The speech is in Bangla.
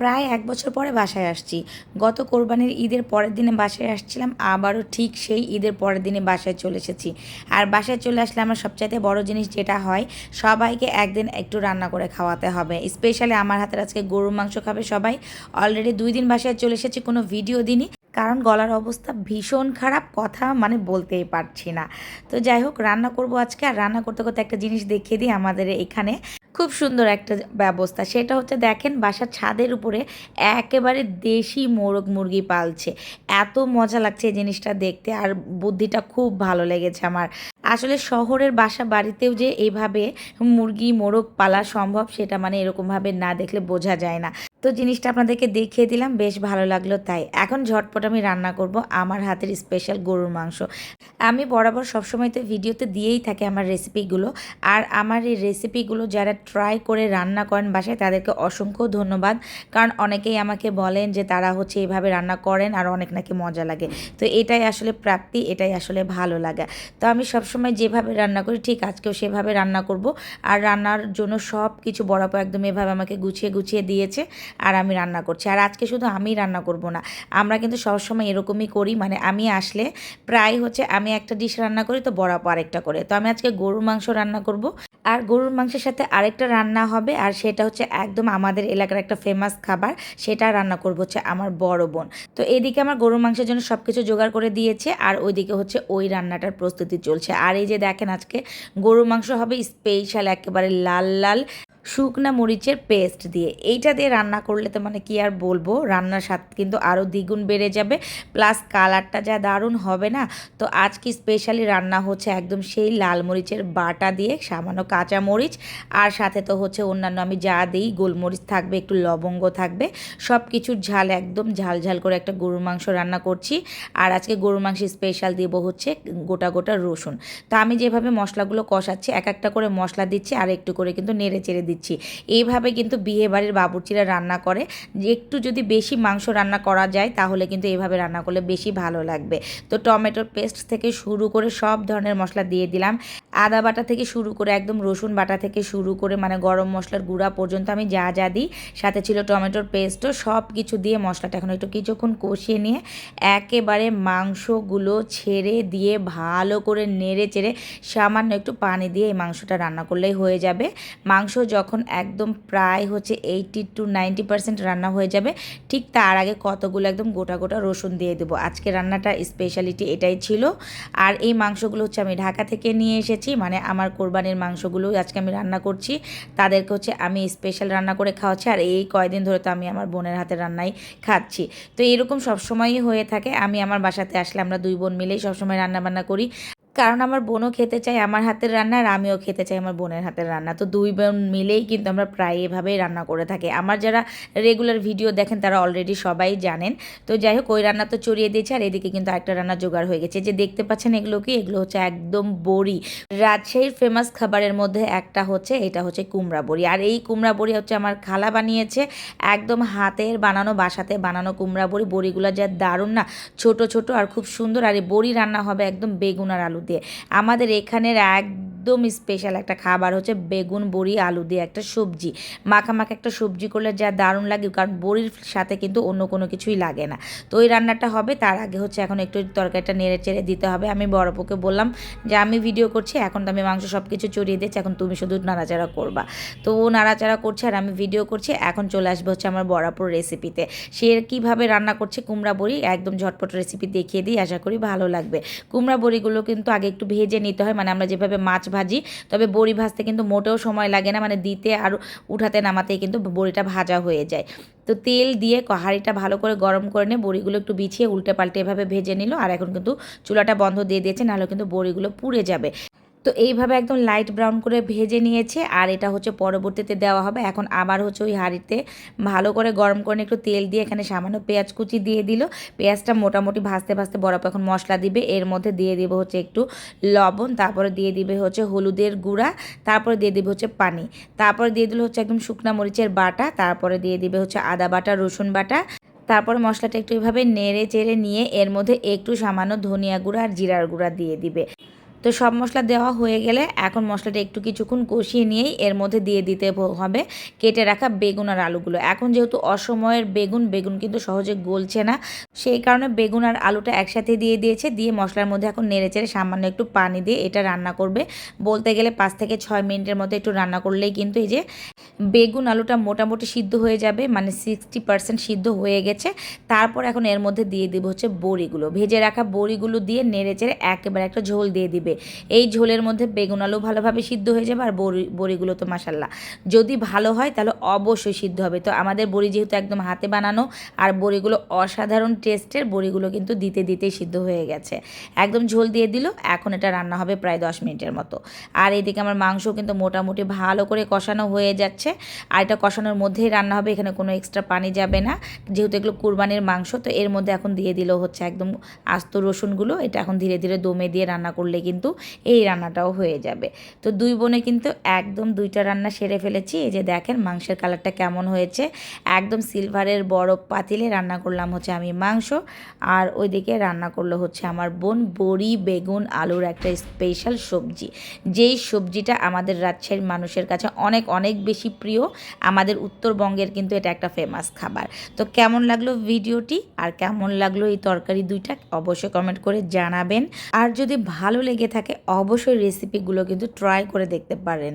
প্রায় এক বছর পরে বাসায় আসছি। গত কোরবানির ঈদের পরের দিনে বাসায় আসছিলাম, আবারও ঠিক সেই ঈদের পরের দিনে বাসায় চলে এসেছি। আর বাসায় চলে আসলে আমার সবচাইতে বড় জিনিস যেটা হয়, সবাইকে একদিন একটু রান্না করে খাওয়াতে হবে। স্পেশালি আমার হাতের আজকে গরুর মাংস খাবে সবাই। অলরেডি দুই দিন বাসায় চলে এসেছি, কোনো ভিডিও দিনই কারণ গলার অবস্থা ভীষণ খারাপ, কথা মানে বলতেই পারছি না। তো যাই হোক, রান্না করব আজকে। আর রান্না করতে করতে একটা জিনিস দেখিয়ে দিই আমাদের এখানে। খুব সুন্দর একটা ব্যবস্থা। সেটা হচ্ছে দেখেন বাসার ছাদের উপরে একেবারে দেশি মোরগ মুরগি পালছে। এত মজা লাগছে এই জিনিসটা দেখতে আর বুদ্ধিটা খুব ভালো লেগেছে আমার। আসলে শহরের বাসা বাড়িতেও যে এইভাবে মুরগি মোরগ পালা সম্ভব সেটা মানে এরকমভাবে না দেখলে বোঝা যায় না। তো জিনিসটা আপনাদেরকে দেখিয়ে দিলাম, বেশ ভালো লাগল তাই। এখন ঝটপট আমি রান্না করব আমার হাতের স্পেশাল গরুর মাংস। আমি বরাবর সবসময় তো ভিডিওতে দিয়েই থাকে আমার রেসিপিগুলো আর আমার এই রেসিপিগুলো যারা ট্রাই করে রান্না করেন বাসায়, তাদেরকে অসংখ্য ধন্যবাদ। কারণ অনেকেই আমাকে বলেন যে তারা হচ্ছে এইভাবে রান্না করেন আর অনেক নাকি মজা লাগে। তো এটাই আসলে প্রাপ্তি, এটাই আসলে ভালো লাগা। তো আমি সবসময় যেভাবে রান্না করি, ঠিক আজকেও সেভাবে রান্না করব। আর রান্নার জন্য সব কিছু বরাবর একদম এভাবে আমাকে গুছিয়ে গুছিয়ে দিয়েছে। আর আমি রান্না করছি। আর আজকে শুধু আমি রান্না করব না, আমরা কিন্তু সবসময় এরকমই করি মানে আমি আসলে প্রায় হচ্ছে আমি একটা ডিশ রান্না করি, তো বরাবর আরেকটা করে। তো আমি আজকে গরুর মাংস রান্না করব। আর গরুর মাংসের সাথে আরেকটা রান্না হবে, আর সেটা হচ্ছে একদম আমাদের এলাকার একটা ফেমাস খাবার, সেটা রান্না করব হচ্ছে আমার বড় বোন। তো এদিকে আমার গরুর মাংসের জন্য সব কিছু জোগাড় করে দিয়েছে, আর ওইদিকে হচ্ছে ওই রান্নাটার প্রস্তুতি চলছে। আর এই যে দেখেন আজকে গরুর মাংস হবে স্পেশাল একেবারে লাল লাল। শুকনা মরিচের পেস্ট দিয়ে। এইটা দিয়ে রান্না করলে তো মানে কি আর বলব? রান্নার স্বাদ কিন্তু আরও দ্বিগুণ বেড়ে যাবে। প্লাস কালারটা যা দারুণ হবে না? তো আজকে স্পেশালি রান্না হচ্ছে একদম সেই লাল মরিচের বাটা দিয়ে সামান্য কাঁচা মরিচ। আর সাথে তো হচ্ছে অন্যান্য আমি যা দিই, গোলমরিচ থাকবে, একটু লবঙ্গ থাকবে। সব কিছুর ঝাল, একদম ঝাল ঝাল করে একটা গরুর মাংস রান্না করছি। আর আজকে গরুর মাংস স্পেশাল দেব হচ্ছে গোটা গোটা রসুন। তো আমি যেভাবে মশলাগুলো কষাচ্ছি, এক একটা করে মশলা দিচ্ছি আর একটু করে কিন্তু নেড়ে চেড়ে দিচ্ছি। দিচ্ছি। এইভাবে কিন্তু বিয়ে বাড়ির বাবুর্চিরা রান্না করে। একটু যদি বেশি মাংস রান্না করা যায়, তাহলে কিন্তু এইভাবে রান্না করলে বেশি ভালো লাগবে। তো টমেটোর পেস্ট থেকে শুরু করে সব ধরনের মশলা দিয়ে দিলাম। আদা বাটা থেকে শুরু করে একদম রসুন বাটা থেকে শুরু করে মানে গরম মশলার গুঁড়া পর্যন্ত আমি যা যা দিই, সাথে ছিল টমেটোর পেস্টও সব কিছু দিয়ে মশলাটা এখন একটু কিছুক্ষণ কষিয়ে নিয়ে একেবারে মাংসগুলো ছেড়ে দিয়ে ভালো করে নেড়ে চেড়ে সামান্য একটু পানি দিয়ে এই মাংসটা রান্না করলেই হয়ে যাবে। মাংস যখন একদম প্রায় হচ্ছে এইটি টু নাইনটি পার্সেন্ট রান্না হয়ে যাবে, ঠিক তার আগে কতগুলো একদম গোটা গোটা রসুন দিয়ে দেবো। আজকে রান্নাটা স্পেশালিটি এটাই ছিল। আর এই মাংসগুলো হচ্ছে আমি ঢাকা থেকে নিয়ে এসেছি মানে আমার কোরবানির মাংসগুলো আজকে আমি রান্না করছি। তাদেরকে হচ্ছে আমি স্পেশাল রান্না করে খাওয়াচ্ছি, আর এই কয়দিন ধরে তো আমি আমার বোনের হাতে রান্নাই খাচ্ছি। তো এরকম সবসময়ই হয়ে থাকে। আমি আমার বাসাতে আসলে আমরা দুই বোন মিলেই সবসময় রান্না বান্না করি। কারণ আমার বোনও খেতে চায়, আমার হাতের রান্না, আর আমিও খেতে চাই আমার বোনের হাতের রান্না। তো দুই বোন মিলেই কিন্তু আমরা প্রায় এভাবেই রান্না করে থাকি। আমার যারা রেগুলার ভিডিও দেখেন, তারা অলরেডি সবাই জানেন। তো যাই হোক, ওই রান্না তো চড়িয়ে দিয়েছে, আর এদিকে কিন্তু একটা রান্না জোগাড় হয়ে গেছে। যে দেখতে পাচ্ছেন এগুলো কি? এগুলো হচ্ছে একদম বড়ি। রাজশাহীর ফেমাস খাবারের মধ্যে একটা হচ্ছে, এটা হচ্ছে কুমড়া বড়ি। আর এই কুমড়া বড়ি হচ্ছে আমার খালা বানিয়েছে, একদম হাতের বানানো বাসাতে বানানো কুমড়া বড়ি। বড়িগুলো যা দারুণ না, ছোট ছোট আর খুব সুন্দর। আর এই বড়ি রান্না হবে একদম বেগুন আর আলু দিয়ে আমাদের এখানের একদম স্পেশাল একটা খাবার হচ্ছে বেগুন, বড়ি, আলু দিয়ে একটা সবজি। মাখা মাখা একটা সবজি করলে যা দারুণ লাগে, কারণ বড়ির সাথে কিন্তু অন্য কোনো কিছুই লাগে না। তো ওই রান্নাটা হবে, তার আগে হচ্ছে এখন একটু তরকারিটা নেড়ে চেড়ে দিতে হবে। আমি বড়পুকে বললাম যে, আমি ভিডিও করছি, এখন তো আমি মাংস সব কিছু চড়িয়ে দিচ্ছি এখন তুমি শুধু নাড়াচাড়া করবা। তো ও নাড়াচাড়া করছে আর আমি ভিডিও করছি, এখন চলে আসবে হচ্ছে আমার বড়াপুর রেসিপিতে সে কীভাবে রান্না করছে, কুমড়া, বড়ি, একদম ঝটপট রেসিপি দেখিয়ে দিই, আশা করি ভালো লাগবে। কুমড়া, বড়িগুলো কিন্তু আগে একটু ভেজে নিতে হয় মানে আমরা যেভাবে মাছ ভাজি, তবে বড়ি ভাজতে কিন্তু মোটেও সময় লাগে না মানে দিতে আর উঠাতে নামাতেই কিন্তু বড়িটা ভাজা হয়ে যায়। তো তেল দিয়ে হাঁড়িটা ভালো করে গরম করে নিয়ে বড়িগুলো একটু বিছিয়ে উল্টে পাল্টে এভাবে ভেজে নিল, আর এখন কিন্তু চুলাটা বন্ধ দিয়ে দিয়েছে, নাহলে কিন্তু বড়িগুলো পুড়ে যাবে। তো এইভাবে একদম লাইট ব্রাউন করে ভেজে নিয়েছে, আর এটা হচ্ছে পরবর্তীতে দেওয়া হবে। এখন আবার হচ্ছে ওই হাঁড়িতে ভালো করে গরম করে একটু তেল দিয়ে এখানে সামান্য পেঁয়াজ কুচি দিয়ে দিল। পেঁয়াজটা মোটামুটি ভাজতে ভাজতে বরফ এখন মশলা দিবে। এর মধ্যে দিয়ে দিব হচ্ছে একটু লবণ, তারপরে দিয়ে দিবে হচ্ছে হলুদের গুঁড়া, তারপরে দিয়ে দিবে হচ্ছে পানি। তারপরে দিয়ে দিল হচ্ছে একদম শুকনা মরিচের বাটা, তারপরে দিয়ে দিবে হচ্ছে আদা বাটা, রসুন বাটা। তারপরে মশলাটা একটু এভাবে নেড়ে চেড়ে নিয়ে এর মধ্যে একটু সামান্য ধনিয়া গুঁড়া আর জিরার গুঁড়া দিয়ে দিবে। তো সব মশলা দেওয়া হয়ে গেলে এখন মশলাটা একটু কিছুক্ষণ কষিয়ে নিয়েই এর মধ্যে দিয়ে দিতে হবে কেটে রাখা বেগুন আর আলুগুলো। এখন যেহেতু অসময়ের বেগুন বেগুন কিন্তু সহজে গলছে না, সেই কারণে বেগুন আর আলুটা একসাথে দিয়ে দিয়েছে, দিয়ে মশলার মধ্যে এখন নেড়ে চেড়ে সামান্য একটু পানি দিয়ে এটা রান্না করবে। বলতে গেলে পাঁচ থেকে ছয় মিনিটের মতো একটু রান্না করলেই কিন্তু এই যে বেগুন আলুটা মোটামুটি সিদ্ধ হয়ে যাবে মানে সিক্সটি পার্সেন্ট সিদ্ধ হয়ে গেছে। তারপর এখন এর মধ্যে দিয়ে দিব হচ্ছে বড়িগুলো। ভেজে রাখা বড়িগুলো দিয়ে নেড়ে চেড়ে একেবারে একটা ঝোল দিয়ে দিবে। এই ঝোলের মধ্যে বেগুন আলু ভালোভাবে সিদ্ধ হয়ে যাবে আর বড়ি, বড়িগুলো তো মাসাল্লাহ যদি ভালো হয় তাহলে অবশ্যই সিদ্ধ হবে। তো আমাদের বড়ি যেহেতু একদম হাতে বানানো, আর বড়িগুলো অসাধারণ টেস্টের বড়িগুলো কিন্তু দিতে, দিতেই সিদ্ধ হয়ে গেছে। একদম ঝোল দিয়ে দিল, এখন এটা রান্না হবে প্রায় দশ মিনিটের মতো। আর এদিকে আমার মাংস কিন্তু মোটামুটি ভালো করে কষানো হয়ে যাচ্ছে। আর এটা কষানোর মধ্যেই রান্না হবে, এখানে কোনো এক্সট্রা পানি যাবে না। যেহেতু এগুলো কুরবানির মাংস, তো এর মধ্যে এখন দিয়ে দিল হচ্ছে একদম আস্ত রসুনগুলো। এটা এখন ধীরে ধীরে দমে দিয়ে রান্না করলে কিন্তু এই রান্নাটাও হয়ে যাবে। তো দুই বোনে কিন্তু একদম দুইটা রান্না সেরে ফেলেছি। এই যে দেখেন মাংসের কালারটা কেমন হয়েছে। একদম সিলভারের বড় পাতিলে রান্না করলাম হচ্ছে আমি মাংস। আর ওইদিকে রান্না করল হচ্ছে আমার বোন বড়ি, বেগুন, আলুর একটা স্পেশাল সবজি। যেই সবজিটা আমাদের রাজশাহীর মানুষের কাছে অনেক অনেক বেশি প্রিয়, আমাদের উত্তরবঙ্গের কিন্তু এটা একটা ফেমাস খাবার। তো কেমন লাগল ভিডিওটি? আর কেমন লাগল এই তরকারি দুইটা? অবশ্যই কমেন্ট করে জানাবেন। আর যদি ভালো লেগে থাকে অবশ্যই রেসিপিগুলো কিন্তু ট্রাই করে দেখতে পারেন।